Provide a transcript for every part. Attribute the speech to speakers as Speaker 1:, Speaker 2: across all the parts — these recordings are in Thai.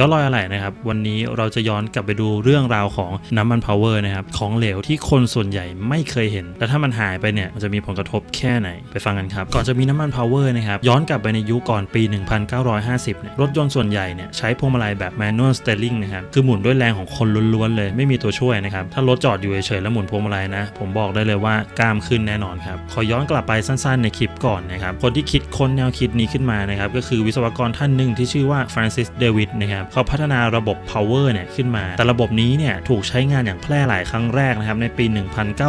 Speaker 1: ย้อนรอยอะไรนะครับ วันนี้เราจะย้อนกลับไปดูเรื่องราวของน้ำมันพาวเวอร์นะครับ ของเหลวที่คนส่วนใหญ่ไม่เคยเห็น และถ้ามันหายไปเนี่ยมันจะมีผลกระทบแค่ไหน ไปฟังกันครับ ก่อนจะมีน้ำมันพาวเวอร์นะครับ ย้อนกลับไปในยุคก่อนปี 1950เนี่ยรถยนต์ส่วนใหญ่เนี่ยใช้พวงมาลัยแบบ manual steering นะครับ คือหมุนด้วยแรงของคนล้วนๆเลย ไม่มีตัวช่วยนะครับ ถ้ารถจอดอยู่เฉยๆแล้วหมุนพวงมาลัยนะ ผมบอกได้เลยว่ากล้ามขึ้นแน่นอนครับ ขอย้อนกลับไปสั้นๆ ในคลิปก่อนนะครับ คนที่คิดค้นแนวคิดนี้ขึ้นมานะครับก็คือวิศวกรท่านหนึ่งที่ชื่อว่าฟรานซิสเดวิดนะครับเขาพัฒนาระบบ power เนี่ยขึ้นมา แต่ระบบนี้เนี่ยถูกใช้งานอย่างแพร่หลายครั้งแรกนะครับในปี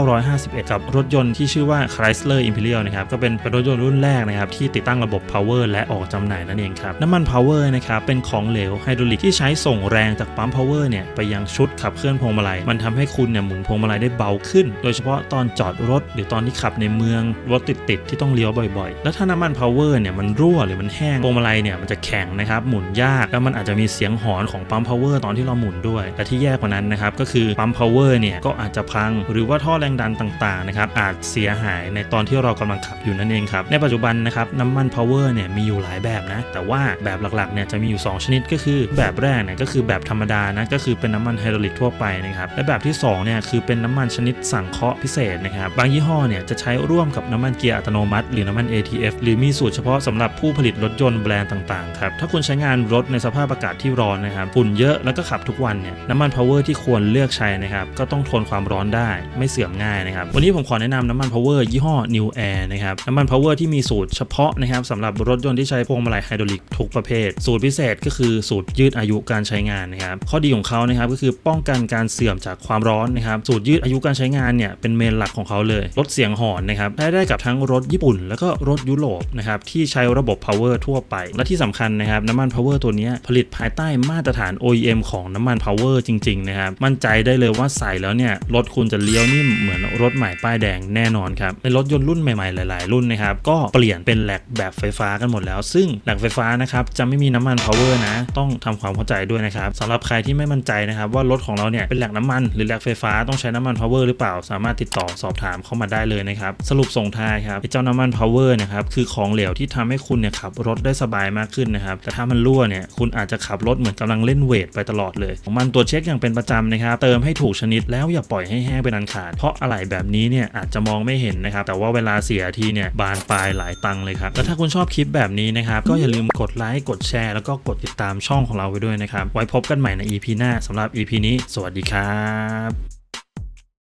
Speaker 1: 1951 กับรถยนต์ที่ชื่อว่า Chrysler Imperial นะครับก็เป็นรถยนต์รุ่นแรกนะครับที่ติดตั้งระบบ power และออกจำหน่ายนั่นเองครับน้ำมัน power นะครับเป็นของเหลวไฮดรอลิกที่ใช้ส่งแรงจากปั๊ม power เนี่ยไปยังชุดขับเคลื่อนพวงมาลัยมันทำให้คุณเนี่ยหมุนพวงมาลัยได้เบาขึ้น โดยเฉพาะตอนจอดรถ หรือตอนที่ขับในเมืองรถติดๆที่ต้องเลี้ยวบ่อยๆ แล้วถ้าน้ำมัน power เนี่ยมันรั่วหรือมันแห้งพวงมาลัยเนี่ยมันจะแข็งนะครับหมุนยากแล้วมันอาจจะมีเสียงหอนของปั๊ม power ตอนที่เราหมุนด้วย แต่ที่แย่กว่านั้นนะครับก็คือปั๊ม power เนี่ยก็อาจจะพัง หรือว่าท่อแรงดันต่างๆนะครับอาจเสียหายในตอนที่เรากำลังขับอยู่นั่นเองครับในปัจจุบันนะครับน้ำมัน power เนี่ยมีอยู่หลายแบบนะแต่ว่าแบบหลักๆเนี่ยจะมีอยู่ 2 ชนิดก็คือ แบบแรกเนี่ยก็คือแบบธรรมดานะก็คือเป็นน้ำมันไฮดรอลิกทั่วไปนะครับและแบบที่2เนี่ยคือเป็นน้ำมันชนิดสังเคราะห์พิเศษนะครับบางยี่ห้อเนี่ยจะใช้ร่วมกับน้ำมันเกียร์อัตโนมัติ หรือน้ำมัน ATF หรือมีสูตรเฉพาะสำหรับผู้ผลิตรถยนต์แบรนด์ต่างๆครับถ้าคุณใช้งานรถในสภาพอากาศที่ร้อนนะครับฝุ่นเยอะแล้วก็ขับทุกวันเนี่ยน้ำมัน power ที่ควรเลือกใช้นะครับก็ต้องทนความร้อนได้ไม่เสื่อมง่ายนะครับวันนี้ผมขอแนะนำน้ำมัน power ยี่ห้อ New Air นะครับน้ำมัน power ที่มีสูตรเฉพาะนะครับสำหรับรถยนต์ที่ใช้พวงมาลัยไฮดรอลิกทุกประเภท สูตรพิเศษก็คือสูตรยืดอายุการใช้งานนะครับข้อดีของเขานะครับก็คือป้องกันการเสื่อมจากความร้อนนะครับสูตรยืดอายุการใช้งานเนี่ยเป็นเมนหลักของเขาเลยลดเสียงหอนนะครับใช้ได้กับทั้งรถญี่ปุ่น แล้วก็รถยุโรปนะครับที่ใช้ระบบ power ทั่วไป และที่สำคัญนะครับน้ำมัน power ตัวนี้ผลิตภายใต้มาตรฐาน OEM ของน้ำมัน power จริง ๆ นะครับ มั่นใจได้เลยว่าใส่แล้วเนี่ย รถคุณจะเลี้ยวนิ่มเหมือนรถใหม่ป้ายแดงแน่นอนครับ ในรถยนต์รุ่นใหม่ๆ หลาย ๆ รุ่นนะครับ ก็เปลี่ยนเป็นแหลกแบบไฟฟ้ากันหมดแล้ว ซึ่งแหลกไฟฟ้านะครับจะไม่มีน้ำมัน power นะ ต้องทำความเข้าใจด้วยนะครับสำหรับใครที่ไม่มั่นใจนะครับว่ารถของเราเนี่ยเป็นแหลกน้ำมันหรือแหลกไฟฟ้าต้องใช้น้ำมัน power หรือเปล่า สามารถติดต่อสอบถามเข้ามาได้เลยนะครับสรุปส่งท้ายครับเจ้าน้ำมัน power นะครับคือของเหลวที่ทำให้คุณเนี่ยขับรถได้สบายมากขึ้นนะครับแต่ถ้ามันรั่วเนี่ยคุณอาจจะขับรถเหมือนกำลังเล่นเวทไปตลอดเลยของมันตัวจเช็คอย่างเป็นประจำนะครับ เติมให้ถูกชนิดแล้วอย่าปล่อยให้แห้งเป็นอันขาด เพราะอะไหล่แบบนี้เนี่ยอาจจะมองไม่เห็นนะครับ แต่ว่าเวลาเสียทีเนี่ยบานปลายหลายตังค์เลยครับ แล้วถ้าคุณชอบคลิปแบบนี้นะครับ ก็อย่าลืมกดไลค์ กดแชร์ แล้วก็กดติดตามช่องของเราไว้ด้วยนะครับ ไว้พบกันใหม่ใน EP หน้าสำหรับ EP นี้ สวัสดีครับ